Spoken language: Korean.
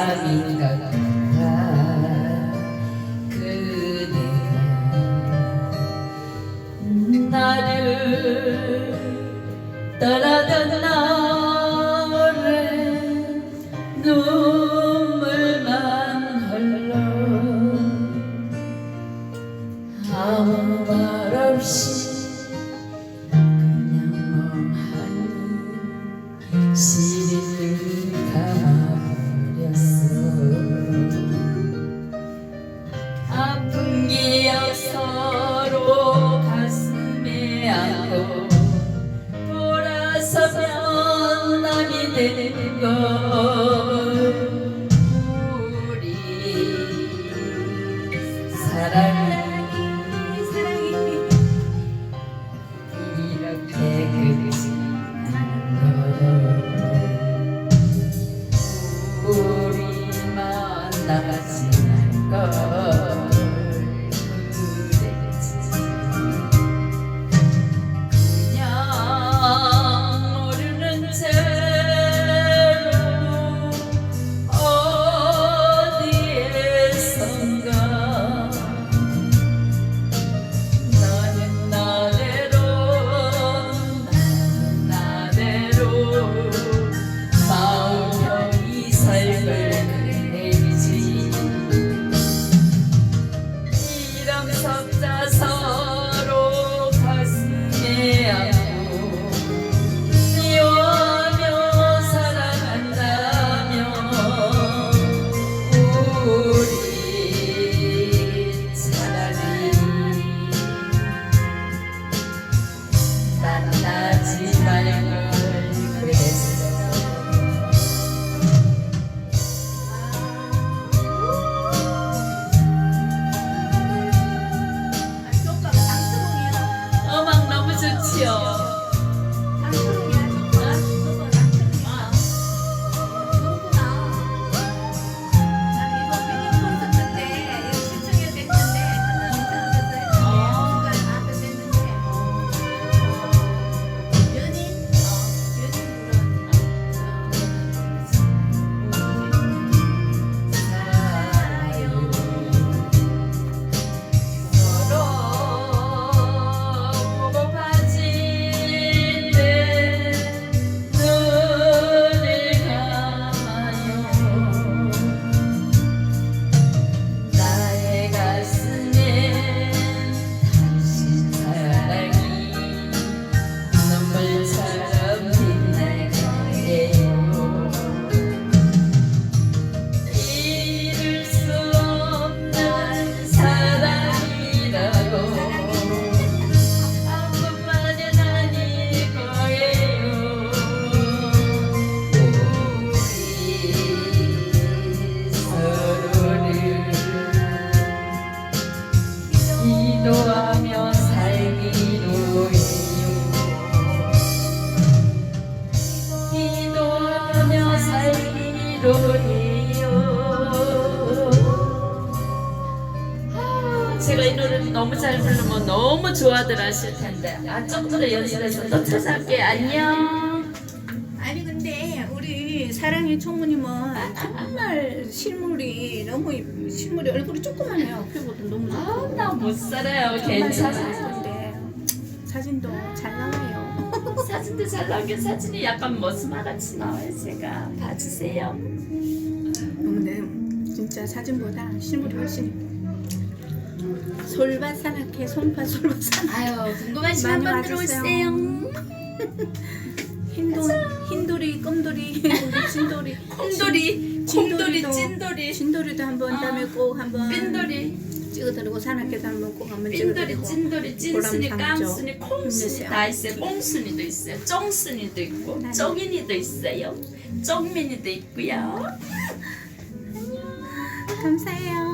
세상인가? 보다 그대가 나를 떠나던 날에 눈물만 흘러 아무 말 없이 사랑 이 기로 해요. 아, 제가 이 노래를 너무 잘 부르면 너무 좋아들 하실 텐데 아 조금 더 연습해서 또 찾아올게요 안녕 아니 근데 우리 사랑의 총무님은 정말 실물이 너무 이- 실물이 얼굴이 조그만해요. 피부도 너무 좋고. 아나 못 살아요 정말 괜찮아요 근데 사진도 잘 나와요. 사진도 잘 나오긴 사진이 약간 머스마같이 나와요 제가. 봐주세요. 근데 진짜 사진보다 실물이 훨씬. 솔바사나케 송파 솔바사나 아유 궁금하시면 많이 한번 와주세요. 들어오세요. 흰도 흰돌이 껌돌이 진돌이 콩돌이 콩돌이 찐돌이 진돌이도 한번 아, 다음에 꼭 한번 삔돌이 찍어 드리고 사나케도 한번 꼭 한번 삔돌이 찍어드리고 찐돌이 찐순이 보람 삼죠. 깡순이 콩순이 힘내세요. 다 있어요 뽕순이도 있어요 쫑순이도 있고 나는- 쫑인이도 있어요 쫑민이도 있고요 감사해요.